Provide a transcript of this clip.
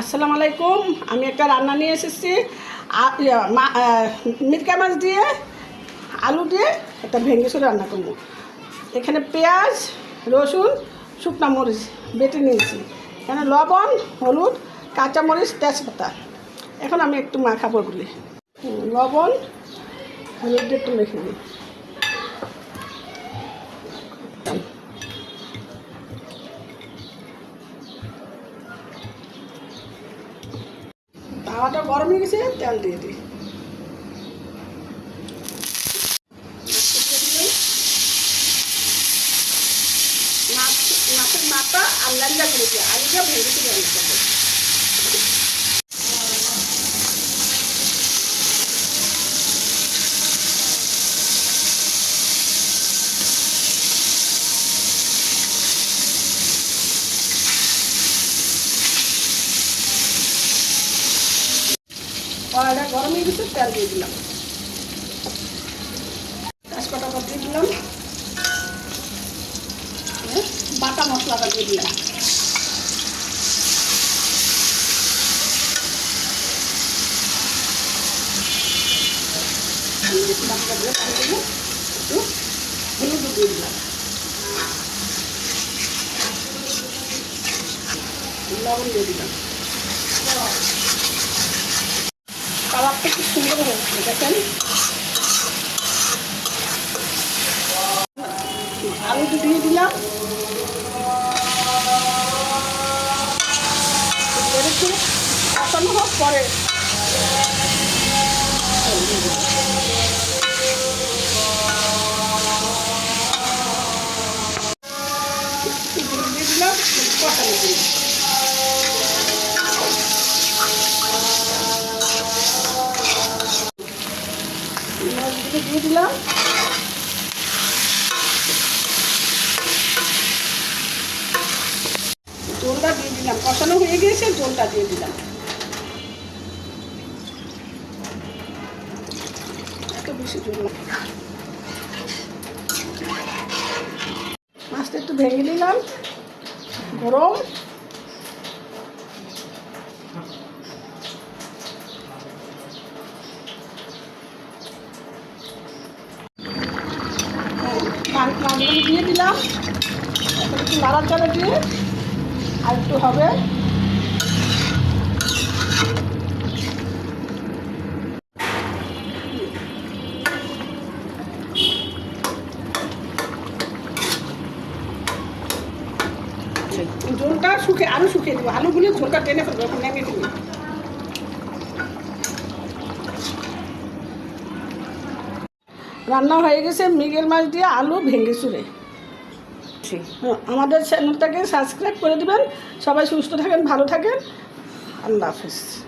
আসসালামু আলাইকুম। আমি একটা রান্না নিয়ে এসেছি। মিরকা মাছ দিয়ে আলু দিয়ে একটা ভেঙে সুরে রান্না করব। এখানে পেঁয়াজ রসুন শুকনা মরিচ বেটে নিয়েছি। এখানে লবণ হলুদ কাঁচামরিচ তেজপাতা। এখন আমি একটু মাখাবো হুম, লবণ হলুদ একটু মেখে নিই। তাওয়াটা গরম হয়ে গেছে, তেল দিয়ে দিই। মাছ মাছের মাথা আর ল্যাংটা করে দিয়ে আলুটা ভেঙে দিয়ে রান্না করব কড়াইটা গরম হয়ে গেছে তেল দিয়ে দিলাম। তেজপাতা দিয়ে দিলাম। বাটা মশলাটা দিয়ে দিলাম। বাটা দিয়ে পানি দেবো একটু দিলাম। লবণ দিয়ে দিলাম। কালারটা খুব দিয়ে দিলাম। কষানো হোক পরে মাছগুলো দিয়ে দিলাম জলটা দিয়ে দিলাম। কষানো হয়ে গিয়েছে জলটা দিয়ে দিলাম। এত বেশি জল মাছটা একটু ভেঙে নিলাম। গরম মাছ- মাছগুলো দিয়ে দিলাম এখন একটু নাড়াচাড়া দিয়ে আর একটু হবে। ঝোলটা শুকে আলু শুকিয়ে দেবো। আলুগুলো ঝোলটা টেনে ফেলব, এখন নেমে দেবো রান্না হয়ে গেছে মিগেল মাছ দিয়ে আলু ভেঙে চুরে। হ্যাঁ, আমাদের চ্যানেলটাকে সাবস্ক্রাইব করে দিবেন। সবাই সুস্থ থাকেন ভালো থাকেন। আল্লাহ হাফিজ।